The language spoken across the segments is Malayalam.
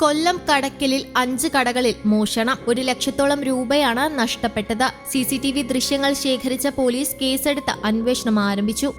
കൊല്ലം കടക്കലിൽ അഞ്ച് കടകളിൽ മോഷണം. ഒരു ലക്ഷത്തോളം രൂപയാണ് നഷ്ടപ്പെട്ടത്. സി ദൃശ്യങ്ങൾ ശേഖരിച്ച പോലീസ് കേസെടുത്ത് അന്വേഷണം ആരംഭിച്ചു.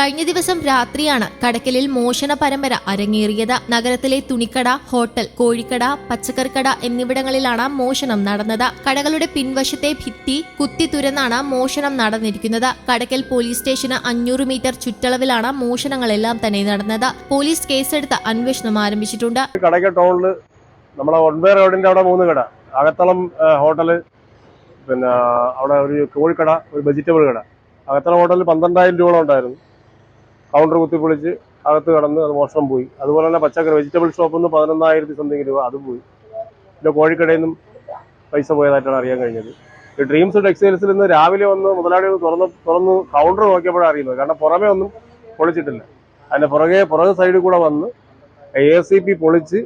കഴിഞ്ഞ ദിവസം രാത്രിയാണ് കടക്കലിൽ മോഷണ പരമ്പര അരങ്ങേറിയത്. നഗരത്തിലെ തുണിക്കട ഹോട്ടൽ കോഴിക്കട പച്ചക്കറിക്കട എന്നിവിടങ്ങളിലാണ് മോഷണം നടന്നത്. കടകളുടെ പിൻവശത്തെ ഭിത്തി കുത്തി തുരന്നാണ് മോഷണം നടന്നിരിക്കുന്നത്. കടക്കൽ പോലീസ് സ്റ്റേഷന് അഞ്ഞൂറ് മീറ്റർ ചുറ്റളവിലാണ് മോഷണങ്ങളെല്ലാം തന്നെ നടന്നത്. പോലീസ് കേസെടുത്ത് അന്വേഷണം ആരംഭിച്ചിട്ടുണ്ട്. കടയ്ക്ക് ടൗണിൽ റോഡിന്റെ മൂന്ന് കട. അകത്തളം ഹോട്ടൽ പിന്നെ അവിടെ ഒരു കോഴിക്കട ഒരു വെജിറ്റബിൾ കട. അകത്തളം ഹോട്ടലിൽ പന്ത്രണ്ടായിരം രൂപ ഉണ്ടായിരുന്നു. കൗണ്ടർ കുത്തിപ്പൊളിച്ച് അകത്ത് കടന്ന് അത് മോഷണം പോയി. അതുപോലെ തന്നെ പച്ചക്കറി വെജിറ്റബിൾ ഷോപ്പിൽ നിന്ന് പതിനൊന്നായിരത്തി സംതിങ് രൂപ അതും പോയി. പിന്നെ കോഴിക്കടയിൽ നിന്നും പൈസ പോയതായിട്ടാണ് അറിയാൻ കഴിഞ്ഞത്. ഡ്രീംസ് ടെക്സ്റ്റൈൽസിൽ നിന്ന് രാവിലെ വന്ന് മുതലാളി ഒന്ന് തുറന്ന് തുറന്ന് കൗണ്ടർ നോക്കിയപ്പോഴാണ് അറിയുന്നത്. കാരണം പുറമേ ഒന്നും പൊളിച്ചിട്ടില്ല. അതിന്റെ പുറകെ പുറകെ സൈഡിൽ കൂടെ വന്ന് എ സി പി പൊളിച്ച്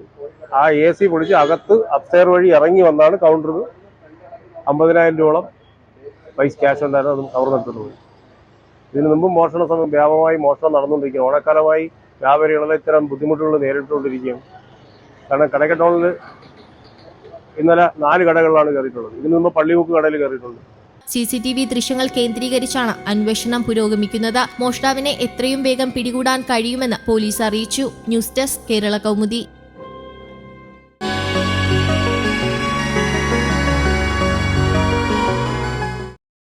ആ എ സി പൊളിച്ച് അകത്ത് അപ്സ്റ്റെയർ വഴി ഇറങ്ങി വന്നാണ് കൗണ്ടറിൽ അമ്പതിനായിരം രൂപയോളം പൈസ ക്യാഷ് ഉണ്ടായിരുന്നു. അതും കവർന്നെടുത്തിട്ട് പോയി. ഇതിനു മുമ്പും മോഷണ സമയം വ്യാപകമായി മോഷണം നടന്നുകൊണ്ടിരിക്കുകയാണ്. ഓണക്കാലമായി വ്യാപാരികളെ ഇത്തരം ബുദ്ധിമുട്ടുകൾ നേരിട്ടുകൊണ്ടിരിക്കുകയാണ്. കാരണം കടക്ക ടൗണിൽ ഇന്നലെ നാല് കടകളിലാണ് കയറിയിട്ടുള്ളത്. ഇതിനു മുമ്പ് പള്ളിമുക്ക് കടയിൽ കയറിയിട്ടുണ്ട്. സി സി ടി വി ദൃശ്യങ്ങൾ കേന്ദ്രീകരിച്ചാണ് അന്വേഷണം പുരോഗമിക്കുന്നത്. മോഷ്ടാവിനെ എത്രയും വേഗം പിടികൂടാൻ കഴിയുമെന്ന് പോലീസ് അറിയിച്ചു. News desk Kerala Kaumudi.